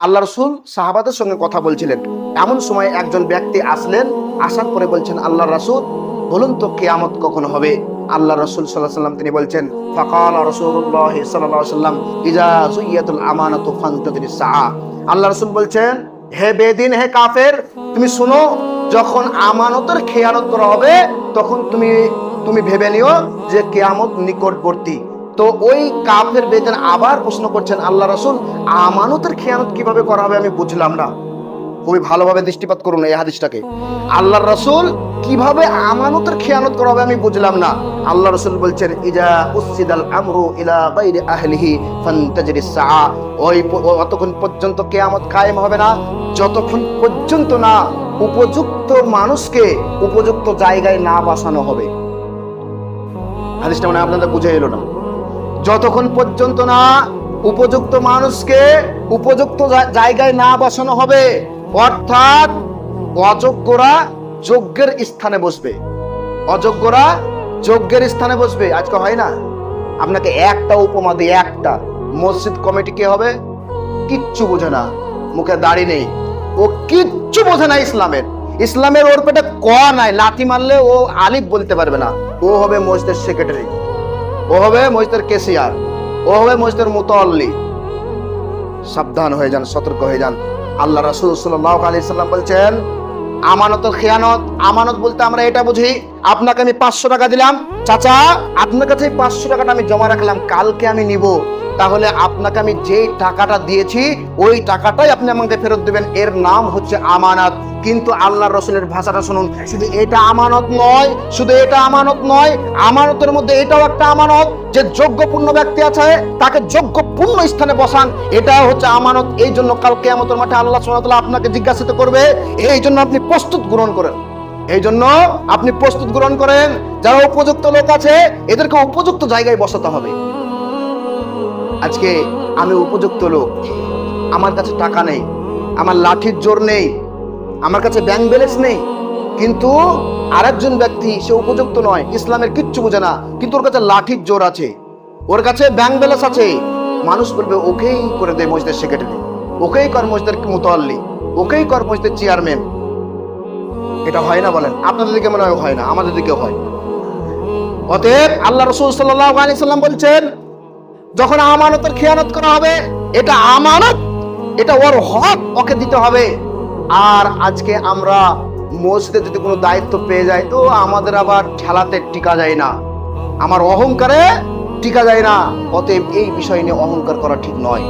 আল্লাহ রসুল সাহাবাদের সঙ্গে কথা বলছিলেন। এমন সময় একজন ব্যক্তি আসলেন, আসার পরে বলছেন, আল্লাহ রাসূল, বলুন তো কেয়ামত কখন হবে? আল্লাহ রসুল সাল্লাহ সাল্লাম তিনি বলছেন, ফকাল রসুল্লাহ সাল্লাহ সাল্লাম ইজা আমানত ফান্তাদির সাআ। আল্লাহ রসুল বলছেন, হে বেদিন, হে কাফের, তুমি শুনো, যখন আমানতের খেয়ানত করা হবে, তখন তুমি তুমি ভেবে নিও যে কেয়ামত নিকটবর্তী। তো ওই কাফের বেদিন আবার প্রশ্ন করছেন, আল্লাহ রসুল, আমানতের খেয়ানত কীভাবে করা হবে আমি বুঝলাম না। খুবই ভালোভাবে দৃষ্টিপাত করুন এই হাদিসটাকে। আল্লাহ রসুল, কীভাবে আমানতের খেয়ানত করা হবে আমি বুঝলাম না। আল্লাহ রসুল বলছেন, ইজা উসিদাল আমরু ইলা গাইরি আহলিহি ফান্তাজরিস সাআ। ওই অতক্ষণ পর্যন্ত কেয়ামত কায়েম হবে না, যতক্ষণ পর্যন্ত না উপযুক্ত মানুষকে উপযুক্ত জায়গায় না বাসানো হবে। হাদিসটা মানে আপনাদের বুঝে এলো না। যতক্ষণ পর্যন্ত না উপযুক্ত মানুষকে উপযুক্ত জায়গায় না বসানো হবে, অর্থাৎ অযোগ্যরা যোগ্যের স্থানে বসবে। অযোগ্যরা যোগ্যের স্থানে বসবে। আজকে হয় না? আপনাকে একটা উপমা দিয়ে একটা। মসজিদ কমিটি কে হবে? কিচ্ছু বোঝে না। মুখে দাড়ি নেই। ও কিচ্ছু বোঝে না ইসলামের। ইসলামের ওর পেটে ক নাই। লাথি মারলে ও আলিফ বলতে পারবে না। ও হবে মসজিদের সেক্রেটারি। ও হবে মসজিদের কেসিয়ার, ও হবে মসজিদের মুতল্লি। সাবধান হয়ে যান, সতর্ক হয়ে যান। আল্লাহ রাসুল সাল্লাহ আলাইহি সাল্লাম বলছেন আমানত খেয়ানত, আমানত বলতে আমরা এটা বুঝি, আপনাকে আমি পাঁচশো টাকা দিলাম। চাচা, আপনার কাছে পাঁচশো টাকাটা আমি জমা রাখলাম, কালকে আমি নিব। তাহলে আপনাকে আমি যেই টাকাটা দিয়েছি, ওই টাকাটাই আপনি আমাকে ফেরত দেবেন। এর নাম হচ্ছে আমানত। কিন্তু আল্লাহ রসুলের ভাষাটা শুনুন। শুধু এটা আমানত নয়, শুধু এটা আমানত নয়, আমানতের মধ্যে এটাও একটা আমানত যে যোগ্যপূর্ণ ব্যক্তি আছে, তাকে যোগ্যপূর্ণ স্থানে বসান। এটা হচ্ছে আমানত। এই জন্য কাল কেয়ামতের মাঠে আল্লাহ সুবহানাহু আপনাকে জিজ্ঞাসিত করবে, এই জন্য আপনি প্রস্তুত গ্রহণ করেন। এই জন্য আপনি প্রস্তুত গ্রহণ করেন। যারা উপযুক্ত লোক আছে, এদেরকে উপযুক্ত জায়গায় বসাতে হবে। আজকে আমি উপযুক্ত লোক। আমার কাছে টাকা নেই, আমার লাঠির জোর নেই, আমার কাছে ব্যাংক ব্যালেন্স নেই। কিন্তু আরেকজন ব্যক্তি, সে উপযুক্ত নয়, ইসলামের কিচ্ছু বোঝে না, কিন্তু ওর কাছে লাঠির জোর আছে। ওর কাছে ব্যাংক ব্যালেন্স আছে। মানুষ বলবে, ওকেই করে দেয় মসজিদের সেক্রেটারি ওকেই কর মসজিদের মুতল্লি, ওকেই কর মসজিদের চেয়ারম্যান এটা হয় না বলেন। আপনাদের দিকে মনে হয় না, আমাদের দিকে হয়। অতএব আল্লাহ রসুল সাল্লাহ আলি সাল্লাম বলছেন যখন আমানতের খেয়ানত করা হবে, এটা আমানত, এটা ওর হক, ওকে দিতে হবে। আর আজকে আমরা মসজিদে যদি কোনো দায়িত্ব পেয়ে যায় তো আমাদের আবার ঠেলাতে টিকা যায় না। আমার অহংকারে টিকা যায় না, অতএব এই বিষয় নিয়ে অহংকার করা ঠিক নয়।